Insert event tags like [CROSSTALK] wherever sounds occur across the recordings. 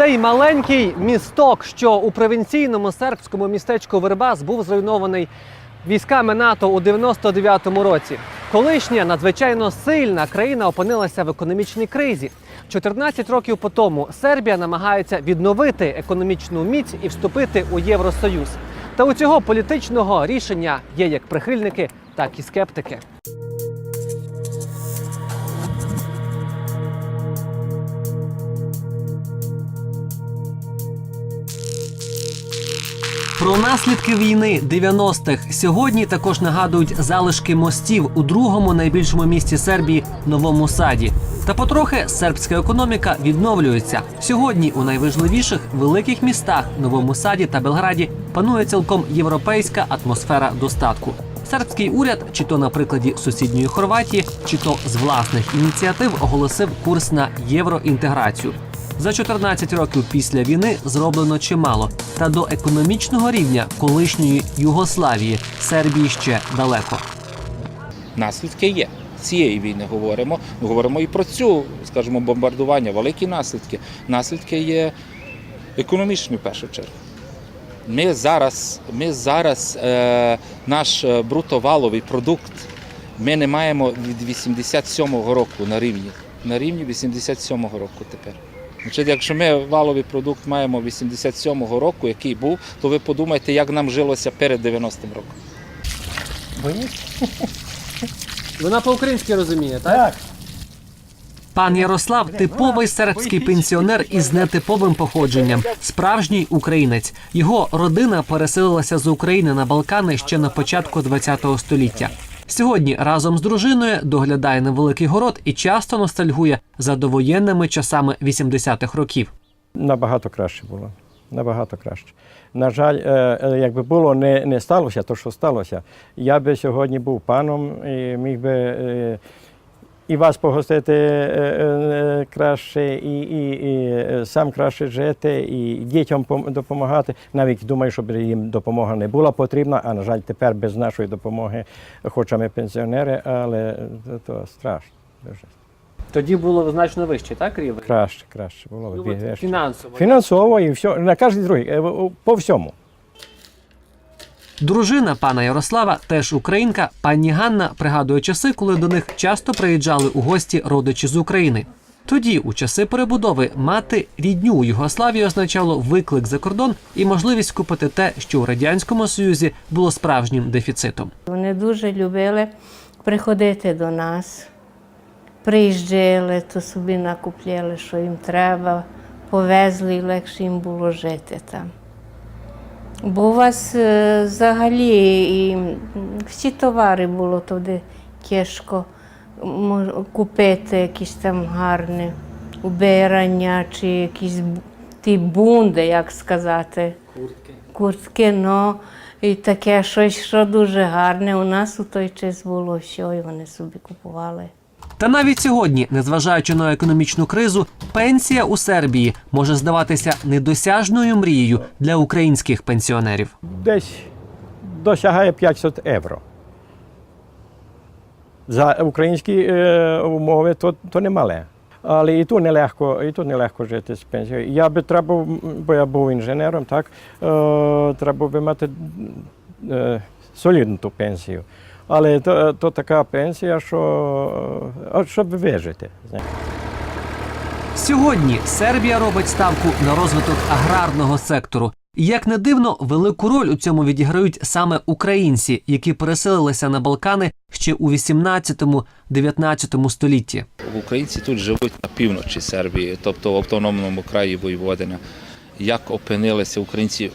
Цей маленький місток, що у провінційному сербському містечку Вербас був зруйнований військами НАТО у 99-му році. Колишня надзвичайно сильна країна опинилася в економічній кризі. 14 років по тому Сербія намагається відновити економічну міць і вступити у Євросоюз. Та у цього політичного рішення є як прихильники, так і скептики. Про наслідки війни 90-х сьогодні також нагадують залишки мостів у другому найбільшому місті Сербії Новому Саді. Та потрохи сербська економіка відновлюється. Сьогодні у найважливіших великих містах Новому Саді та Белграді панує цілком європейська атмосфера достатку. Сербський уряд, чи то на прикладі сусідньої Хорватії, чи то з власних ініціатив оголосив курс на євроінтеграцію. За 14 років після війни зроблено чимало, та до економічного рівня колишньої Югославії Сербії ще далеко. наслідки є. Цієї війни говоримо. Ми говоримо і про цю, скажімо, бомбардування, великі наслідки. Наслідки є економічні в першу чергу. Ми зараз, ми зараз е, наш е, брутоваловий продукт ми не маємо від 87-го року на рівні. На рівні 87-го року тепер. Значить, якщо ми валовий продукт маємо 87-го року, який був, то ви подумайте, як нам жилося перед 90-м роком. [LAUGHS] Вона по-українськи розуміє, так? Пан Ярослав типовий сербський пенсіонер із нетиповим походженням, справжній українець. Його родина переселилася з України на Балкани ще на початку ХХ століття. Сьогодні разом з дружиною доглядає невеликий город і часто ностальгує за довоєнними часами 80-х років. Набагато краще було. Набагато краще. На жаль, е, е, якби було не, не сталося, то що сталося, я би сьогодні був паном і міг би е, і вас погостити е, е, краще, і, і, і е, сам краще жити, і дітям пом- допомагати. Навіть думаю, щоб їм допомога не була потрібна, а на жаль, тепер без нашої допомоги, хоча ми пенсіонери, але то страшно. Дуже. Тоді було значно вище, так рівень? Краще, краще було. більше. Фінансово. Фінансово і все, на кожній другій, е, по всьому. Дружина пана Ярослава, теж українка, пані Ганна пригадує часи, коли до них часто приїжджали у гості родичі з України. Тоді, у часи перебудови, мати рідню у Югославії означало виклик за кордон і можливість купити те, що у радянському союзі було справжнім дефіцитом. Вони дуже любили приходити до нас, приїжджали, то собі накупляли, що їм треба, повезли легше їм було жити там. Бо у вас е, взагалі і всі товари було туди тяжко купити, якісь там гарні убирання чи якісь ті бунди, як сказати куртки, ну і таке щось, що дуже гарне. У нас у той час було все, і вони собі купували. Та навіть сьогодні, незважаючи на економічну кризу, пенсія у Сербії може здаватися недосяжною мрією для українських пенсіонерів. Десь досягає 500 євро. За українські е, умови то, то немале. Але і тут нелегко, і тут нелегко жити з пенсією. Я би треба, бо я був інженером, так, е, треба би мати е, солідну ту пенсію. Але то, то така пенсія, що е, щоб вижити. Сьогодні Сербія робить ставку на розвиток аграрного сектору. І як не дивно, велику роль у цьому відіграють саме українці, які переселилися на Балкани ще у 18-19 столітті. Українці тут живуть на півночі Сербії, тобто в автономному краї Воєводина. Як опинилися українці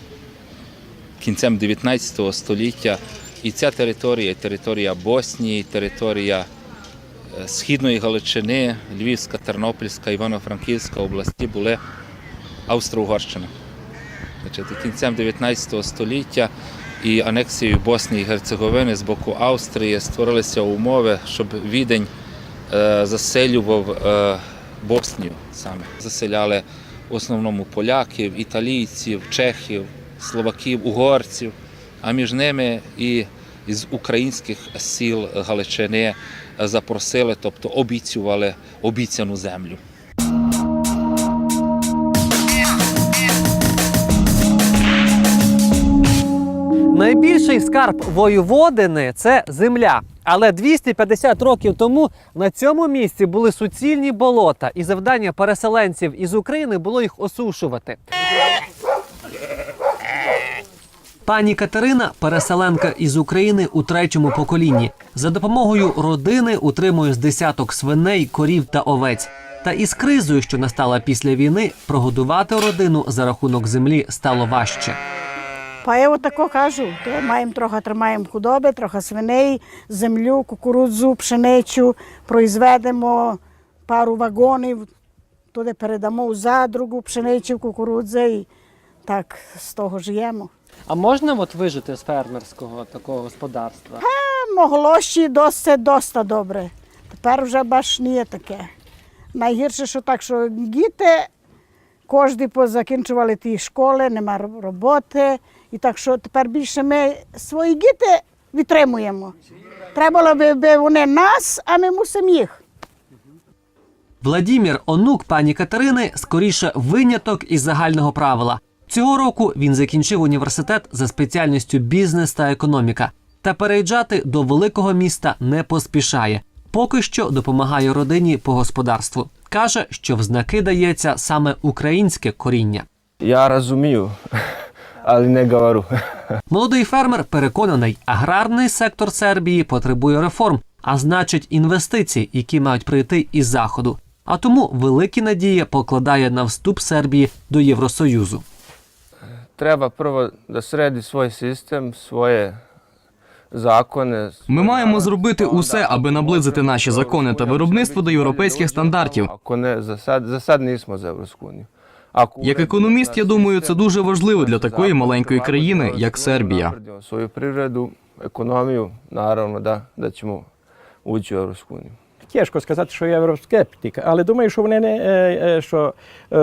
кінцем 19 століття, і ця територія, територія Боснії, територія е, Східної Галичини, Львівська, Тернопільська, Івано-Франківська області були Австро-Угорщина. Кінцем 19 століття і анексією Боснії і Герцеговини з боку Австрії створилися умови, щоб Відень е, заселював е, Боснію саме. Заселяли в основному поляків, італійців, чехів, словаків, угорців, а між ними і із українських сіл Галичини запросили, тобто обіцювали обіцяну землю. Найбільший скарб воєводини це земля. Але 250 років тому на цьому місці були суцільні болота, і завдання переселенців із України було їх осушувати. Пані Катерина переселенка із України у третьому поколінні. За допомогою родини утримує з десяток свиней, корів та овець. Та із кризою, що настала після війни, прогодувати родину за рахунок землі стало важче. Па я тако кажу, то маємо трохи тримаємо худоби, трохи свиней, землю, кукурудзу, пшеницю, произведемо пару вагонів, туди передамо у задругу, пшеницю, кукурудзи і так з того живемо. А можна от вижити з фермерського такого господарства? А могло ще досить, доста добре. Тепер вже баш не є таке. Найгірше, що так, що діти кожні позакінчували ті школи, нема роботи. І так що тепер більше ми свої діти відтримуємо. Треба було би вони нас, а ми мусимо їх. Владімір, онук пані Катерини, скоріше виняток із загального правила. Цього року він закінчив університет за спеціальністю бізнес та економіка. Та переїжджати до великого міста не поспішає. Поки що допомагає родині по господарству. Каже, що в знаки дається саме українське коріння. Я розумію, але не говорю. Молодий фермер переконаний, аграрний сектор Сербії потребує реформ, а значить інвестицій, які мають прийти із заходу. А тому великі надії покладає на вступ Сербії до Євросоюзу. Треба прво да среди свій систем, свої закони. Ми маємо зробити усе, аби наблизити наші закони та виробництво до європейських стандартів. Ако не, за sad, за. Ako Як економіст, я думаю, це дуже важливо для такої маленької країни, як Сербія. Ekonomiju, naravno da, da ćemo ući u Evropsku uniju. Тяжко сказати, що я євроскептик, але думаю, що вони не е, е, що е,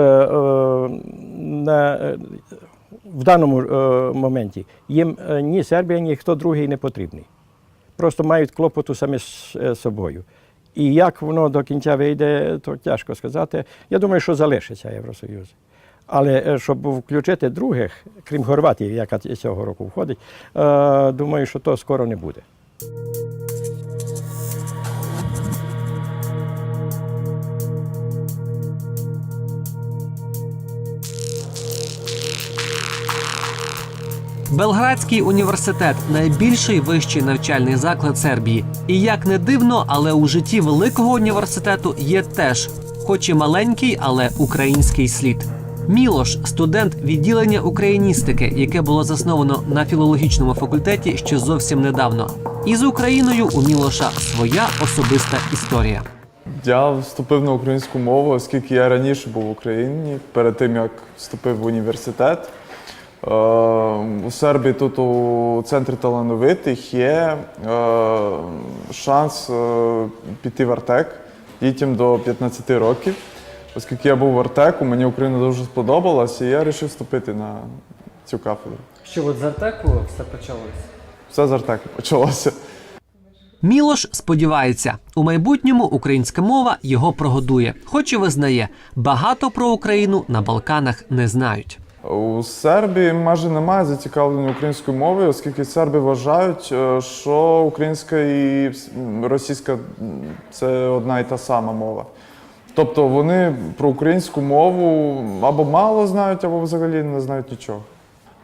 на, в даному е, моменті їм е, ні Сербія, ні хто другий не потрібний. Просто мають клопоту самі з е, собою. І як воно до кінця вийде, то тяжко сказати. Я думаю, що залишиться Євросоюз. Але щоб включити других, крім Хорватії, яка цього року входить, думаю, що то скоро не буде. Белградський університет найбільший вищий навчальний заклад Сербії. І як не дивно, але у житті великого університету є теж, хоч і маленький, але український слід. Мілош студент відділення україністики, яке було засновано на філологічному факультеті ще зовсім недавно. І з Україною у Мілоша своя особиста історія. Я вступив на українську мову, оскільки я раніше був в Україні перед тим, як вступив в університет. Е, У Сербії тут у центрі талановитих є е, шанс е, піти в Артек дітям до 15 років. Оскільки я був в Артеку, мені Україна дуже сподобалася, і я вирішив вступити на цю кафедру. Що от з Артеку все почалося? Все з Артеку почалося. Мілош сподівається, у майбутньому українська мова його прогодує, хоч і визнає, багато про Україну на Балканах не знають. У Сербії майже немає зацікавлення українською мовою, оскільки серби вважають, е, що українська і російська це одна і та сама мова. Тобто вони про українську мову або мало знають, або взагалі не знають нічого.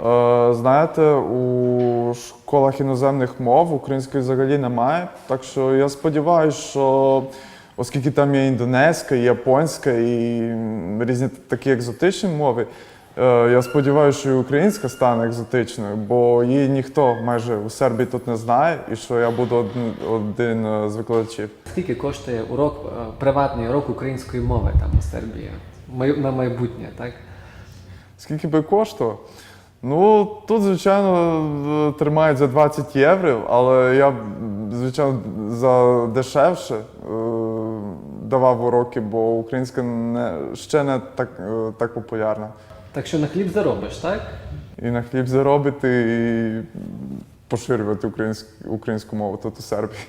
Е, Знаєте, у школах іноземних мов української взагалі немає. Так що я сподіваюся, що оскільки там є індонезька, і японська і різні такі екзотичні мови, я сподіваюся, що і українська стане екзотичною, бо її ніхто майже у Сербії тут не знає, і що я буду один, один е, з викладачів. Скільки коштує урок, е, приватний урок української мови там у Сербії? На майбутнє, так? Скільки би коштував? Ну, тут, звичайно, е, тримають за 20 євро, але я, звичайно, за дешевше е, давав уроки, бо українська не, ще не так, е, так популярна. Так що на хліб заробиш, так? І на хліб заробити, і поширювати українську, українську мову тут у Сербії.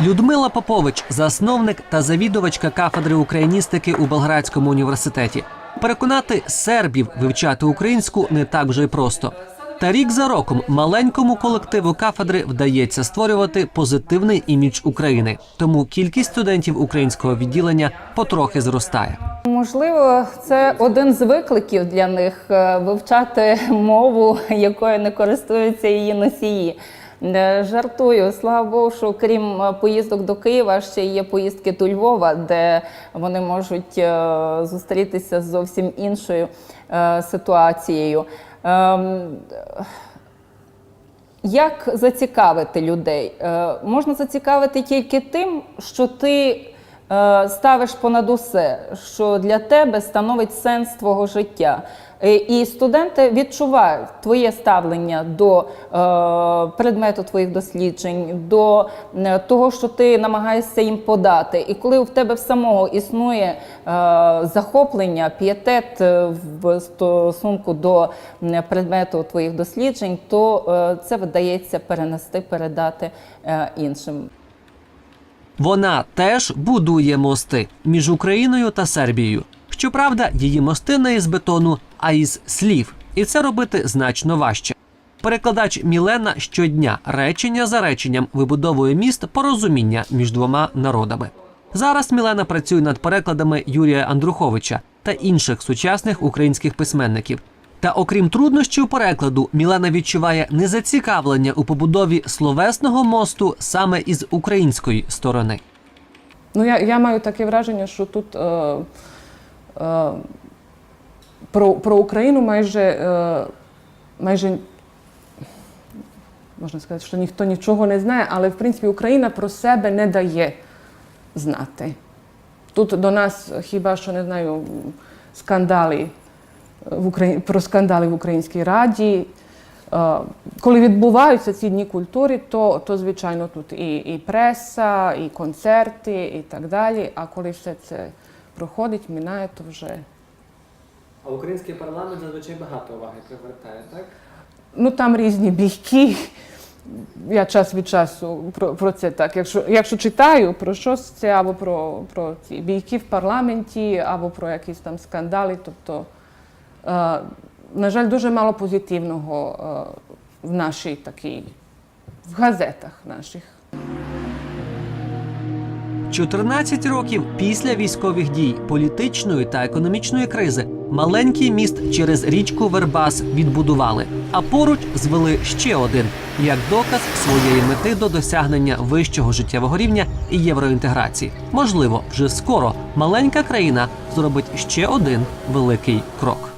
Людмила Попович, засновник та завідувачка кафедри україністики у Белградському університеті. Переконати сербів вивчати українську не так вже й просто. Та рік за роком маленькому колективу кафедри вдається створювати позитивний імідж України. Тому кількість студентів українського відділення потрохи зростає. Можливо, це один з викликів для них е, вивчати мову, якою не користуються її носії. Е, Жартую, слава Богу, що крім е, поїздок до Києва, ще є поїздки до Львова, де вони можуть зустрітися з зовсім іншою ситуацією. Ем, як зацікавити людей? Е, можна зацікавити тільки тим, що ти ставиш понад усе, що для тебе становить сенс твого життя. Е, І студенти відчувають твоє ставлення до е, предмету твоїх досліджень, до е, того, що ти намагаєшся їм подати. І коли в тебе в самого існує е, захоплення, пієтет е, в стосунку до предмету твоїх досліджень, то е, це вдається перенести, передати е, іншим. Вона теж будує мости між Україною та Сербією. Щоправда, її мости не із бетону, а із слів, і це робити значно важче. Перекладач Мілена щодня речення за реченням вибудовує міст порозуміння між двома народами. Зараз Мілена працює над перекладами Юрія Андруховича та інших сучасних українських письменників. Та окрім труднощів перекладу, Мілена відчуває незацікавлення у побудові словесного мосту саме із української сторони. Ну, я, я маю таке враження, що тут е, е, про, про Україну майже, е, майже можна сказати, що ніхто нічого не знає, але в принципі Україна про себе не дає знати. Тут до нас хіба що не знаю скандали в Украї... про скандали в Українській Раді. Е, Коли відбуваються ці дні культури, то, то звичайно тут і, і преса, і концерти, і так далі. А коли все це проходить, минає, то вже. А український парламент зазвичай багато уваги привертає, так? Ну там різні бійки. Я час від часу про, про це так. Якщо, якщо читаю про щось це або про, про ці бійки в парламенті, або про якісь там скандали, тобто, на жаль, дуже мало позитивного е, в нашій такій, в газетах наших. 14 років після військових дій, політичної та економічної кризи маленький міст через річку Вербас відбудували, а поруч звели ще один як доказ своєї мети до досягнення вищого життєвого рівня і євроінтеграції. Можливо, вже скоро маленька країна зробить ще один великий крок.